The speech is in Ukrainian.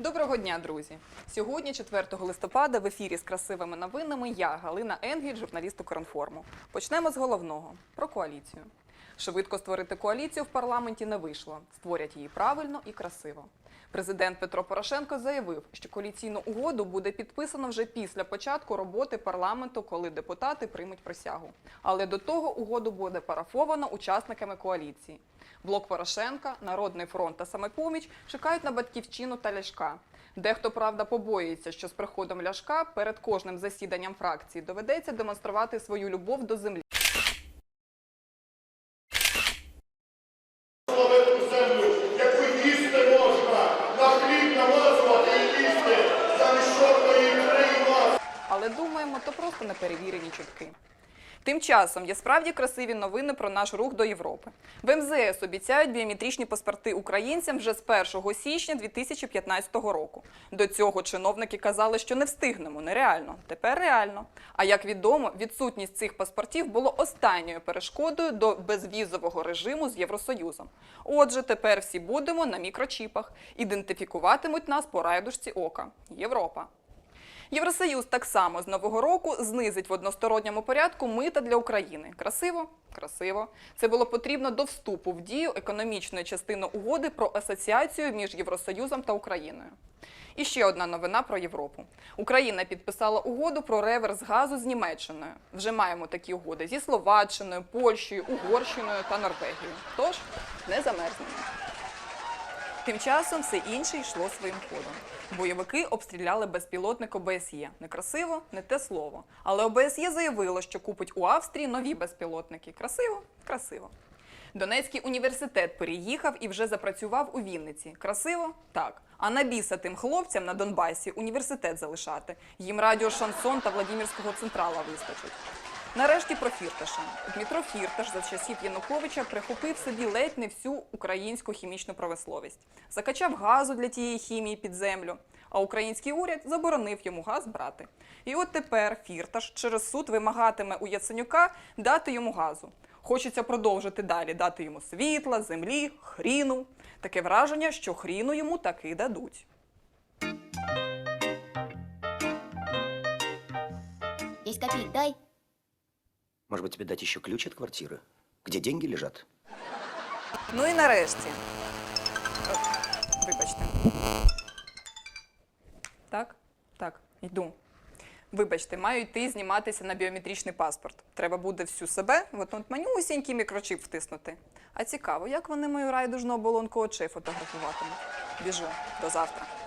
Доброго дня, друзі! Сьогодні, 4 листопада, в ефірі з красивими новинами я, Галина Енгель, журналіст Укрінформу. Почнемо з головного про коаліцію. Швидко створити коаліцію в парламенті не вийшло. Створять її правильно і красиво. Президент Петро Порошенко заявив, що коаліційну угоду буде підписано вже після початку роботи парламенту, коли депутати приймуть присягу. Але до того угоду буде парафовано учасниками коаліції. Блок Порошенка, Народний фронт та самопоміч чекають на батьківщину та ляшка. Дехто, правда, побоюється, що з приходом ляшка перед кожним засіданням фракції доведеться демонструвати свою любов до землі. То просто неперевірені чутки. Тим часом є справді красиві новини про наш рух до Європи. В МЗС обіцяють біометричні паспорти українцям вже з 1 січня 2015 року. До цього чиновники казали, що не встигнемо. Нереально. Тепер реально. А як відомо, відсутність цих паспортів було останньою перешкодою до безвізового режиму з Євросоюзом. Отже, тепер всі будемо на мікрочіпах. Ідентифікуватимуть нас по райдушці ока. Європа. Євросоюз так само з нового року знизить в односторонньому порядку мита для України. Красиво? Красиво. Це було потрібно до вступу в дію економічної частини угоди про асоціацію між Євросоюзом та Україною. І ще одна новина про Європу. Україна підписала угоду про реверс газу з Німеччиною. Вже маємо такі угоди зі Словаччиною, Польщею, Угорщиною та Норвегією. Тож не замерзнемо. Тим часом все інше йшло своїм ходом. Бойовики обстріляли безпілотник ОБСЄ. Некрасиво, не те слово. Але ОБСЄ заявило, що купить у Австрії нові безпілотники. Красиво? Красиво. Донецький університет переїхав і вже запрацював у Вінниці. Красиво? Так. А на біса тим хлопцям на Донбасі університет залишати. Їм радіо Шансон та Владимирського централа вистачить. Нарешті про Фірташа. Дмитро Фірташ за часів Януковича прихопив собі ледь не всю українську хімічну промисловість. Закачав газу для тієї хімії під землю, а український уряд заборонив йому газ брати. І от тепер Фірташ через суд вимагатиме у Яценюка дати йому газу. Хочеться продовжити далі дати йому світла, землі, хріну. Таке враження, що хріну йому таки дадуть. Есть копейк, дай. Может быть, тебе дать еще ключ от квартиры, где деньги лежат? Ну і нарешті. Вибачте. Так, так, йду. Вибачте, маю йти зніматися на біометричний паспорт. Треба буде всю себе в от манюсінький мікрочіп втиснути. А цікаво, як вони мою райдужну оболонку очей фотографуватимуть. Біжу. До завтра.